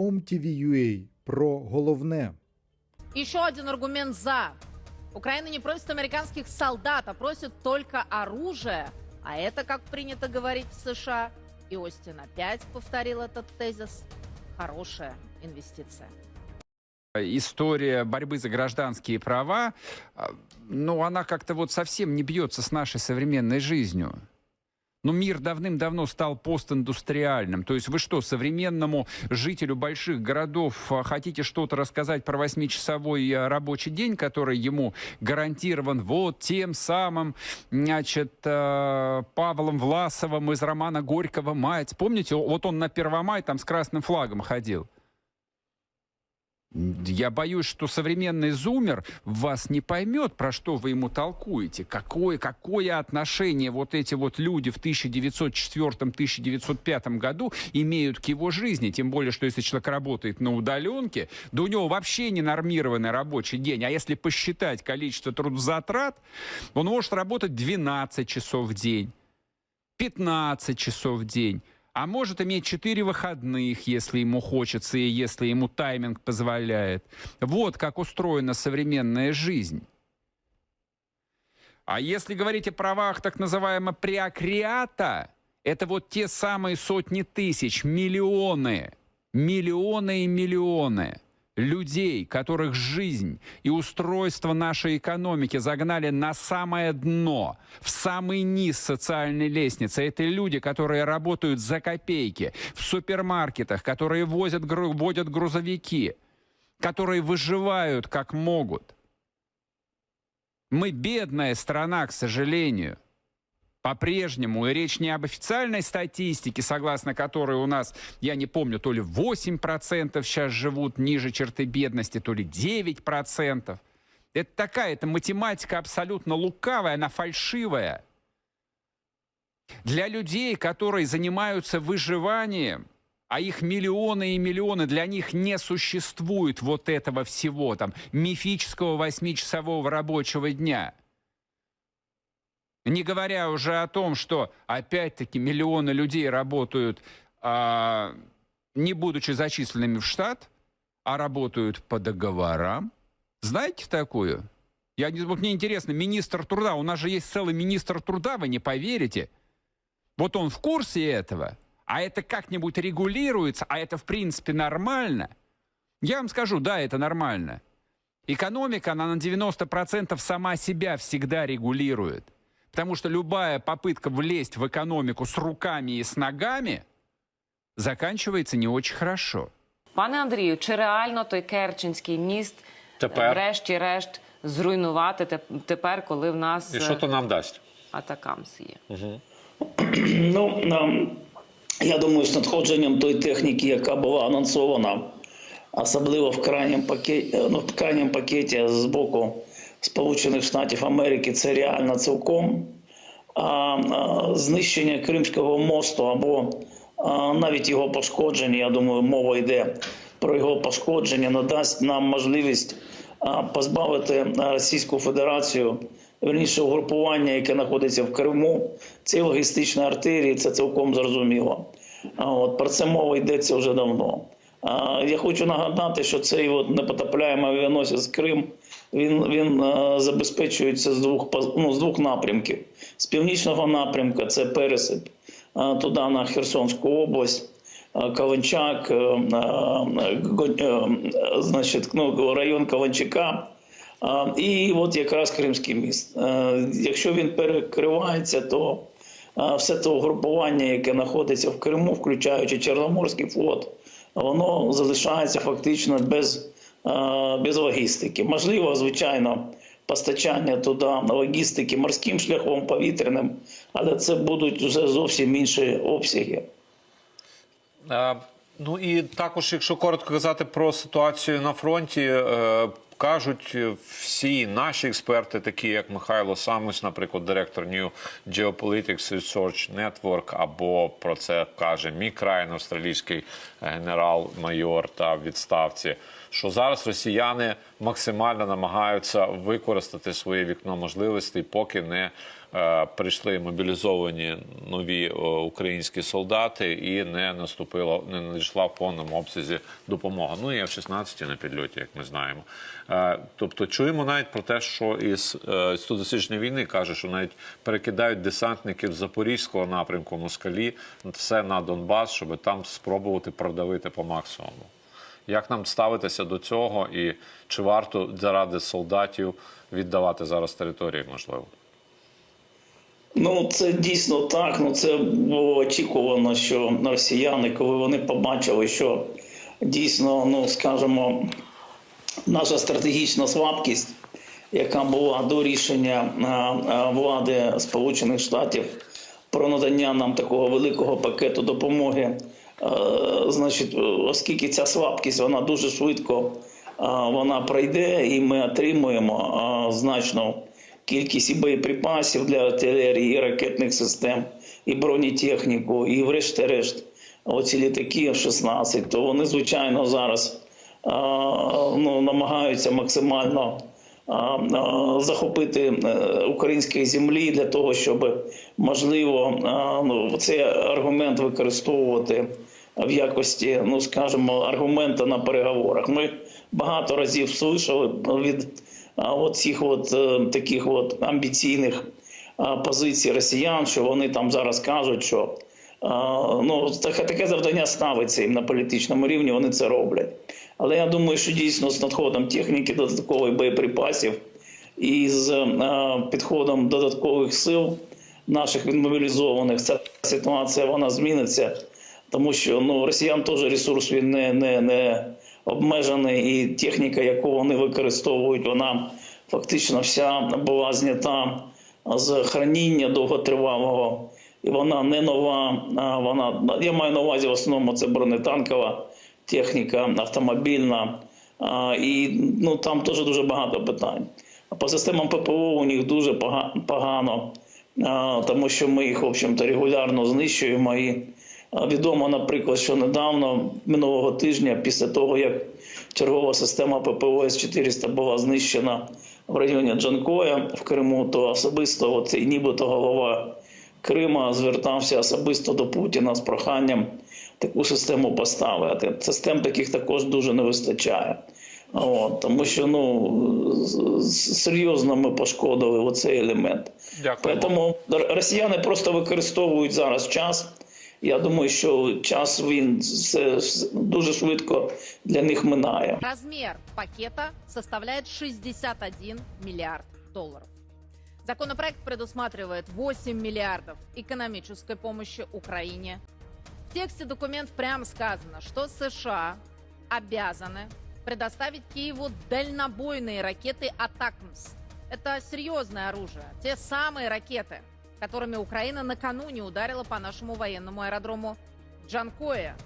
OMTV.ua про головне. Еще один аргумент «за». Украина не просит американских солдат, а просит только оружие. А это, как принято говорить в США, и Остин опять повторил этот тезис, хорошая инвестиция. история борьбы за гражданские права, а, ну, она как-то вот совсем не бьется с нашей современной жизнью. Ну, мир давным-давно стал постиндустриальным. То есть вы что, современному жителю больших городов а, хотите что-то рассказать про восьмичасовой а, рабочий день, который ему гарантирован вот тем самым, значит, а, Павлом Власовым из романа Горького «Мать». Помните, вот он на Первомай там с красным флагом ходил. Я боюсь, что современный зумер вас не поймет, про что вы ему толкуете. Какое, какое отношение вот эти вот люди в 1904-1905 году имеют к его жизни. Тем более, что если человек работает на удаленке, да у него вообще не нормированный рабочий день. А если посчитать количество трудозатрат, он может работать 12 часов в день, 15 часов в день. А может иметь четыре выходных, если ему хочется и если ему тайминг позволяет. Вот как устроена современная жизнь. А если говорить о правах так называемого преакриата, это вот те самые сотни тысяч, миллионы, миллионы и миллионы людей, которых жизнь и устройство нашей экономики загнали на самое дно, в самый низ социальной лестницы. Это люди, которые работают за копейки в супермаркетах, которые возят, водят грузовики, которые выживают как могут. Мы бедная страна, к сожалению. По-прежнему, и речь не об официальной статистике, согласно которой у нас, я не помню, то ли 8% сейчас живут ниже черты бедности, то ли 9%. Это такая, это математика абсолютно лукавая, она фальшивая. Для людей, которые занимаются выживанием, а их миллионы и миллионы, для них не существует вот этого всего, там, мифического восьмичасового рабочего дня – не говоря уже о том, что опять-таки миллионы людей работают, а, не будучи зачисленными в штат, а работают по договорам. Знаете такую? Я, вот мне интересно, министр труда, у нас же есть целый министр труда, вы не поверите. Вот он в курсе этого, а это как-нибудь регулируется, а это в принципе нормально. Я вам скажу, да, это нормально. Экономика, она на 90% сама себя всегда регулирует. Потому что любая попытка влезть в экономику с руками и с ногами заканчивается не очень хорошо. Пане Андрію, чи реально той Керченський міст Тепер? врешті-решт зруйнувати теп- тепер, коли в нас І що то нам дасть? атакамс є? Ну, ем, я думаю, з надходженням тої техніки, яка була анонсована, особливо в крайньому пакеті, ну, в крайньому пакеті з боку Сполучених Штатів Америки, це реально цілком. А, знищення Кримського мосту або навіть його пошкодження, я думаю, мова йде про його пошкодження, надасть нам можливість позбавити Російську Федерацію, верніше угрупування, яке знаходиться в Криму, цієї логістичної артерії, це цілком зрозуміло. От про це мова йдеться вже давно. Я хочу нагадати, що цей от непотопляємий авіаносець Крим він, він е, забезпечується з двох ну, з двох напрямків. З північного напрямка це пересип е, туди на Херсонську область. е, Каланчак, значить, ну, район Каланчака. І от якраз Кримський міст. Якщо він перекривається, то все те угрупування, яке знаходиться в Криму, включаючи Чорноморський флот, воно залишається фактично без, е, без логістики. Можливо, звичайно, постачання туди логістики морським шляхом, повітряним, але це будуть вже зовсім інші обсяги. Е, ну і також, якщо коротко казати про ситуацію на фронті, е, кажуть всі наші експерти, такі як Михайло Самус, наприклад, директор New Geopolitics Research Network, або про це каже мій країн, австралійський генерал-майор та відставці. Що зараз росіяни максимально намагаються використати своє вікно можливостей, поки не е, прийшли мобілізовані нові е, українські солдати, і не наступила, не надійшла в повному обсязі допомога. Ну і F-16 на підльоті, як ми знаємо. Е, Тобто чуємо навіть про те, що із е, студосичної війни каже, що навіть перекидають десантників з запорізького напрямку москалі все на Донбас, щоб там спробувати продавити по максимуму. Як нам ставитися до цього, і чи варто заради солдатів віддавати зараз території, можливо? Ну, це дійсно так. Ну це було очікувано, що росіяни, коли вони побачили, що дійсно, ну скажімо, наша стратегічна слабкість, яка була до рішення влади Сполучених Штатів про надання нам такого великого пакету допомоги, е, значить, оскільки ця слабкість вона дуже швидко вона пройде, і ми отримуємо а, значну кількість і боєприпасів для артилерії, і ракетних систем, і бронетехніку, і врешті-решт оці літаки F-16, то вони, звичайно, зараз ну, намагаються максимально захопити е, української землі для того, щоб можливо ну, цей аргумент використовувати в якості, ну скажімо, аргумента на переговорах. Ми багато разів слышали від от цих от е, таких от амбіційних позицій росіян, що вони там зараз кажуть, що ну таке, таке завдання ставиться їм на політичному рівні. Вони це роблять. Але я думаю, що дійсно з надходом техніки, додаткових боєприпасів і з е, підходом додаткових сил наших відмобілізованих, ця ситуація вона зміниться, тому що ну росіян теж ресурс він не, не, не обмежений, і техніка, яку вони використовують, вона фактично вся була знята з храніння довготривалого. І вона не нова. Вона я маю на увазі в основному це бронетанкова техніка, автомобільна. І ну там теж дуже багато питань. А по системам ППО у них дуже погано, тому що ми їх, в общем-то, регулярно знищуємо. І відомо, наприклад, що недавно, минулого тижня, після того, як чергова система ППО С-400 була знищена в районі Джанкоя в Криму, то особисто оцей нібито голова Крима звертався особисто до Путіна з проханням таку систему поставити. Систем таких також дуже не вистачає. От, тому що ну серйозно ми пошкодили оцей елемент. Дякую. Тому росіяни просто використовують зараз час. Я думаю, що час він дуже швидко для них минає. Размер пакета составляет 61 миллиард долларов. Законопроект предусматривает 8 миллиардов экономической помощи Украине. В тексте документ прямо сказано, что США обязаны предоставить Киеву дальнобойные ракеты «Атакмс». Это серьезное оружие. Те самые ракеты, которыми Украина накануне ударила по нашему военному аэродрому Джанкоя.